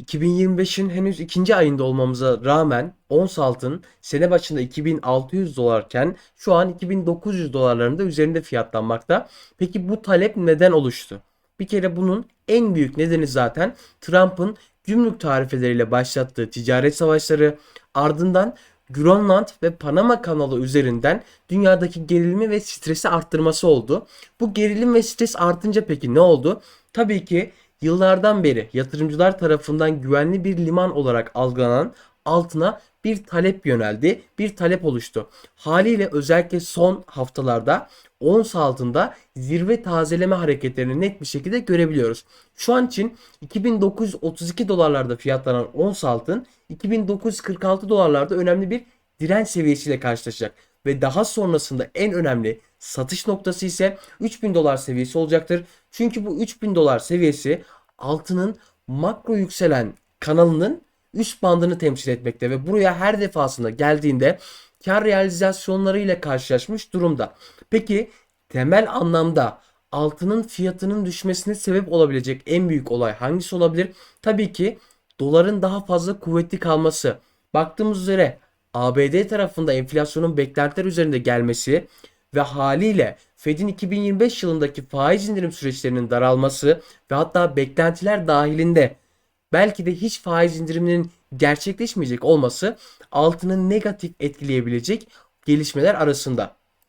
2025'in henüz ikinci ayında olmamıza rağmen ons altın sene başında 2600 dolarken şu an 2900 dolarlarında üzerinde fiyatlanmakta. Peki bu talep neden oluştu? Bir kere bunun en büyük nedeni zaten Trump'ın gümrük tarifeleriyle başlattığı ticaret savaşları ardından Grönland ve Panama kanalı üzerinden dünyadaki gerilimi ve stresi arttırması oldu. Bu gerilim ve stres artınca peki ne oldu? Tabii ki yıllardan beri yatırımcılar tarafından güvenli bir liman olarak algılanan altına bir talep yöneldi, bir talep oluştu. Haliyle özellikle son haftalarda ons altında zirve tazeleme hareketlerini net bir şekilde görebiliyoruz. Şu an için 2932 dolarlarda fiyatlanan ons altın 2946 dolarlarda önemli bir direnç seviyesiyle karşılaşacak ve daha sonrasında en önemli satış noktası ise 3000 dolar seviyesi olacaktır. Çünkü bu 3000 dolar seviyesi altının makro yükselen kanalının üst bandını temsil etmekte ve buraya her defasında geldiğinde kar realizasyonlarıyla karşılaşmış durumda. Peki temel anlamda altının fiyatının düşmesine sebep olabilecek en büyük olay hangisi olabilir? Tabii ki doların daha fazla kuvvetli kalması. Baktığımız üzere ABD tarafında enflasyonun beklentiler üzerinde gelmesi ve haliyle Fed'in 2025 yılındaki faiz indirim süreçlerinin daralması ve hatta beklentiler dahilinde belki de hiç faiz indiriminin gerçekleşmeyecek olması altını negatif etkileyebilecek gelişmeler arasında.